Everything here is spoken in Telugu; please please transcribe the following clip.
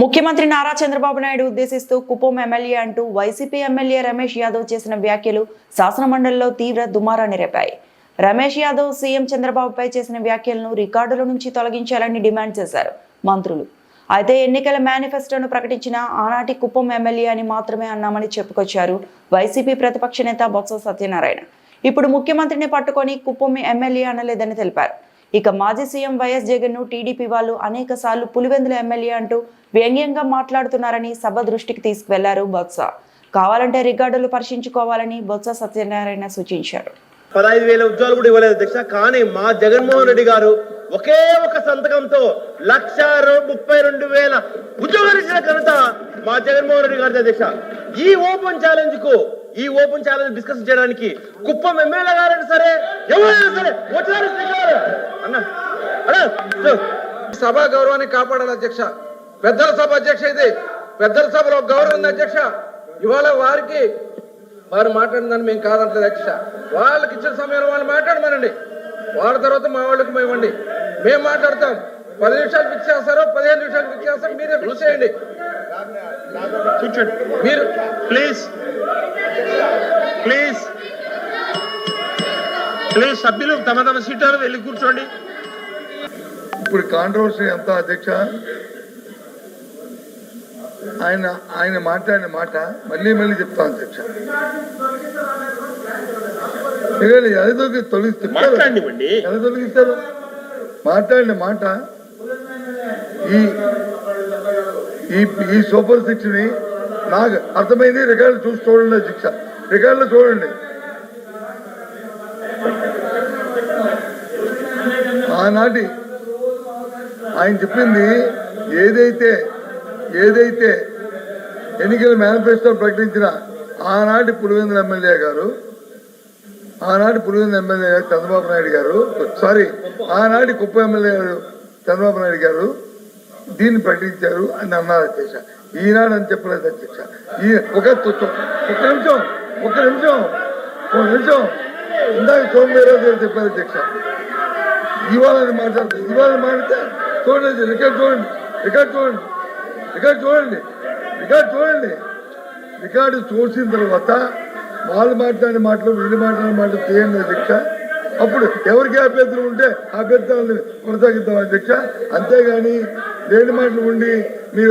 ముఖ్యమంత్రి నారా చంద్రబాబు నాయుడు ఉద్దేశిస్తూ కుప్పం ఎమ్మెల్యే అంటూ వైసీపీ ఎమ్మెల్యే రమేష్ యాదవ్ చేసిన వ్యాఖ్యలు శాసనమండలిలో తీవ్ర దుమారాన్ని రేపాయి. రమేష్ యాదవ్ సీఎం చంద్రబాబుపై చేసిన వ్యాఖ్యలను రికార్డుల నుంచి తొలగించాలని డిమాండ్ చేశారు మంత్రులు. అయితే ఎన్నికల మేనిఫెస్టోను ప్రకటించిన ఆనాటి కుప్పం ఎమ్మెల్యే అని మాత్రమే అన్నామని చెప్పుకొచ్చారు వైసీపీ ప్రతిపక్ష నేత బొత్స సత్యనారాయణ. ఇప్పుడు ముఖ్యమంత్రిని పట్టుకొని కుప్పం ఎమ్మెల్యే అనలేదని తెలిపారు. ఇక మాజీ సీఎం వైఎస్ జగన్ను టీడీపీ వాళ్ళు అనేక సార్లు పులివెందుల ఎమ్మెల్యే అంటూ వ్యంగ్యంగా మాట్లాడుతున్నారని సభ దృష్టికి తీసుకువెళ్ళారు బొత్స. కావాలంటే రికార్డులు పరిశీలించుకోవాలని బొత్స సత్యనారాయణ సూచించారు. పదహైదు వేల ఉద్యోగాలు కూడా ఇవ్వలేదు అధ్యక్ష. కానీ మా జగన్మోహన్ రెడ్డి గారు ఒకే ఒక సంతకంతో లక్ష ముప్పై రెండు వేల ఉద్యోగాలు ఇచ్చిన ఘనత మా జగన్మోహన్ రెడ్డి గారి అధ్యక్ష. ఈ ఓపెన్ ఛాలెంజ్కు ఈ ఓపెన్ ఛాలెంజ్ డిస్కస్ చేయడానికి కుప్పం ఎమ్మెల్యే గారైనా సరే ఎవరైనా సరే వచ్చారు అన్న. సభ గౌరవాన్ని కాపాడాలి అధ్యక్ష. పెద్దల సభ అధ్యక్ష ఇది. పెద్దల సభలో గౌరవం ఉంది అధ్యక్ష. ఇవాళ వారికి వారు మాట్లాడిందని మేము కాదంటలేదు అధ్యక్ష. వాళ్ళకి ఇచ్చిన సమయంలో వాళ్ళు మాట్లాడమనండి. వాళ్ళ తర్వాత మా వాళ్ళకి ఇవ్వండి. మేము మాట్లాడతాం. పది నిమిషాలు ఫిక్స్ చేస్తారో పదిహేను నిమిషాలు ఫిక్స్ చేస్తారో మీరే ఫిక్స్ చేయండి. మీరు ప్లీజ్. ప్లీజ్. ప్లీజ్ సభ్యులు తమ తమ సీటాలు వెళ్ళి కూర్చోండి. ఇప్పుడు కాంట్రవర్సీ ఎంత అధ్యక్ష ఆయన ఆయన మాట్లాడిన మాట మళ్ళీ మళ్ళీ చెప్తాను అధ్యక్ష. ఎలా తొలగి తొలగిస్తారు ఎలా తొలగిస్తారు మాట్లాడిన మాట ఈ ఈ ఈ సూపర్ సిక్స్ని నాకు అర్థమైంది. రికార్డు చూసి చూడండి శిక్ష. రికార్డులు చూడండి. ఆనాటి ఆయన చెప్పింది ఏదైతే ఏదైతే ఎన్నికల మేనిఫెస్టో ప్రకటించిన ఆనాటి పులివెందుల ఎమ్మెల్యే గారు ఆనాటి పులివెందుల ఎమ్మెల్యే గారు చంద్రబాబు నాయుడు గారు సారీ ఆనాటి కుప్ప ఎమ్మెల్యే గారు చంద్రబాబు నాయుడు గారు దీన్ని ప్రకటించారు అని అన్నారు అధ్యక్ష. ఈనాడు అని చెప్పలేదు అధ్యక్ష. ఈ ఒక ఒక నిమిషం ఒక నిమిషం ఒక నిమిషం. ఇందాక సోమవీరాజు గారు చెప్పారు అధ్యక్ష. ఇవాళ మాట్లాడుతుంది. ఇవాళ మాట్లాడితే చూడండి రికార్డ్ చూడండి రికార్డ్ చూడండి రికార్డ్ చూడండి రికార్డ్ చూడండి. రికార్డు చూసిన తర్వాత వాళ్ళు మాట్లాడిన మాటలు వీళ్ళు మాట్లాడిన మాటలు తీయండి అధ్యక్ష. అప్పుడు ఎవరికి అభ్యర్థులు ఉంటే అభ్యర్థులను కొనసాగిద్దాం అధ్యక్ష అంతేగాని లేని మాటలు ఉండి